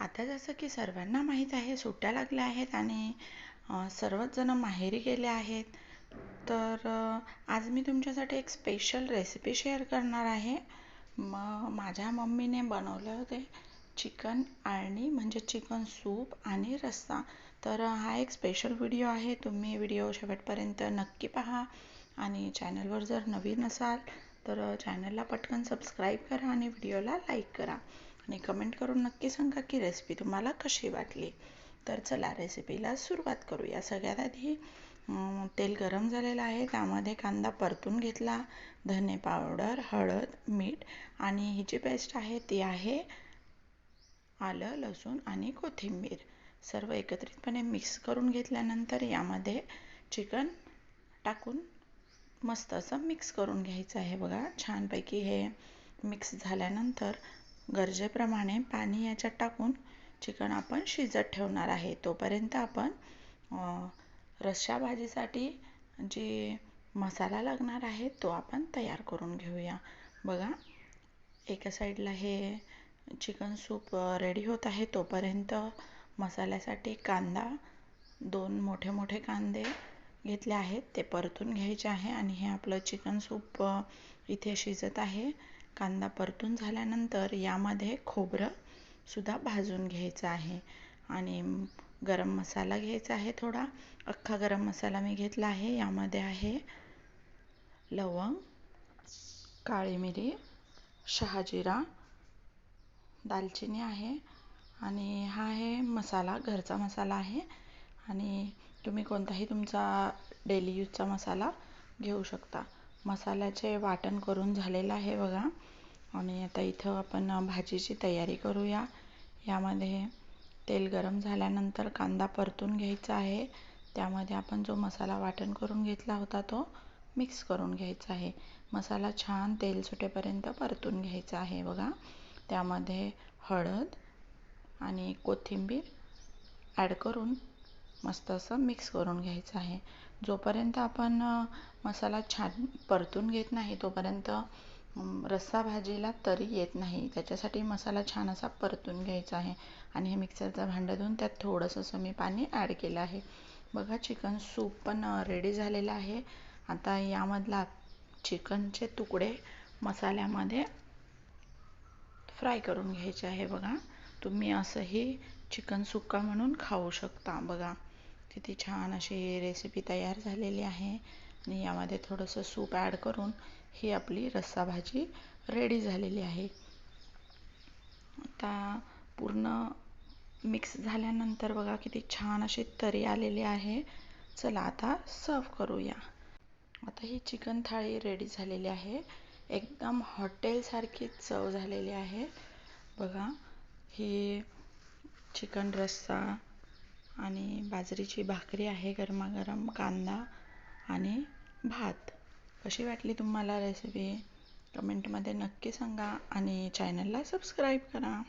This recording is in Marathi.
आता जसं की सर्वांना माहीत आहे सुट्ट्या लागल्या आहेत आणि सर्वच जण माहेरी गेले आहेत. तर आज मी तुमच्यासाठी एक स्पेशल रेसिपी शेअर करणार आहे. मग माझ्या मम्मीने बनवले होते चिकन आणि म्हणजे चिकन सूप आणि रस्सा. तर हा एक स्पेशल व्हिडिओ आहे. तुम्ही व्हिडिओ शेवटपर्यंत नक्की पहा आणि चॅनलवर जर नवीन असाल तर चॅनलला पटकन सबस्क्राईब करा आणि व्हिडिओला लाईक करा. आणि कमेंट करून नक्की सांगा की रेसिपी तुम्हाला कशी वाटली. तर चला रेसिपीला सुरुवात करूया. सगळ्यात आधी तेल गरम झालेलं आहे. त्यामध्ये कांदा परतून घेतला. धने पावडर हळद मीठ आणि ही जी पेस्ट आहे ती आहे आलं लसूण आणि कोथिंबीर. सर्व एकत्रितपणे मिक्स करून घेतल्यानंतर यामध्ये चिकन टाकून मस्त असं मिक्स करून घ्यायचं आहे बघा. छानपैकी हे मिक्स झाल्यानंतर गरजेप्रमाणे पाणी याच्यात टाकून चिकन आपण शिजत ठेवणार आहे. तोपर्यंत आपण रस्सा भाजीसाठी जे मसाला लागणार आहे तो आपण तयार करून घेऊया. बघा एका साईडला हे चिकन सूप रेडी होत आहे. तोपर्यंत मसाल्यासाठी कांदा दोन मोठे मोठे कांदे घेतले आहेत ते परतून घ्यायचे आहे आणि हे आपलं चिकन सूप इथे शिजत आहे. कांदा परतून झाल्यानंतर यामध्ये खोबरं सुद्धा भाजून घ्यायचं आहे. आणि गरम मसाला घ्यायचा आहे थोडा. अख्खा गरम मसाला मी घेतला आहे. यामध्ये आहे लवंग काळी मिरी शहाजिरा दालचिनी आहे. आणि हा आहे मसाला घरचा मसाला आहे. आणि तुम्ही कोणताही तुमचा डेली यूजचा मसाला घेऊ शकता. मसाल्याचे वाटण करून झालेलं आहे बघा. आणि आता इथं आपण भाजीची तयारी करूया. यामध्ये तेल गरम झाल्यानंतर कांदा परतून घ्यायचा आहे. त्यामध्ये आपण जो मसाला वाटण करून घेतला होता तो मिक्स करून घ्यायचा आहे. मसाला छान तेल सुटेपर्यंत परतून घ्यायचा आहे बघा. त्यामध्ये हळद आणि कोथिंबीर ॲड करून मस्त असं मिक्स करून घ्यायचं आहे. जोपर्यंत आपण मसाला छान परतून घेत नाही तोपर्यंत रस्सा भाजीला तरी येत नाही. त्याच्यासाठी मसाला छान असा परतून घ्यायचा आहे. आणि हे मिक्सरचं भांडं धुवून त्यात थोडंसं असं मी पाणी ॲड केलं आहे. बघा चिकन सूप पण रेडी झालेलं आहे. आता यामधला चिकनचे तुकडे मसाल्यामध्ये फ्राय करून घ्यायचे आहे बघा. तुम्ही असंही चिकन सुक्का म्हणून खाऊ शकता बघा. किती छान अशी रेसिपी तयार झालेली आहे. आणि यामध्ये थोडंसं सूप ॲड करून ही आपली रस्सा भाजी रेडी झालेली आहे. आता पूर्ण मिक्स झाल्यानंतर बघा किती छान अशी तरी आलेली आहे. चला आता सर्व करूया. आता ही चिकन थाळी रेडी झालेली आहे. एकदम हॉटेलसारखी चव झालेली आहे. बघा ही चिकन रस्सा आणि बाजरीची भाकरी आहे गरमागरम कांदा आणि भात. कशी वाटली तुम्हाला रेसिपी कमेंटमध्ये नक्की सांगा आणि चॅनलला सबस्क्राईब करा.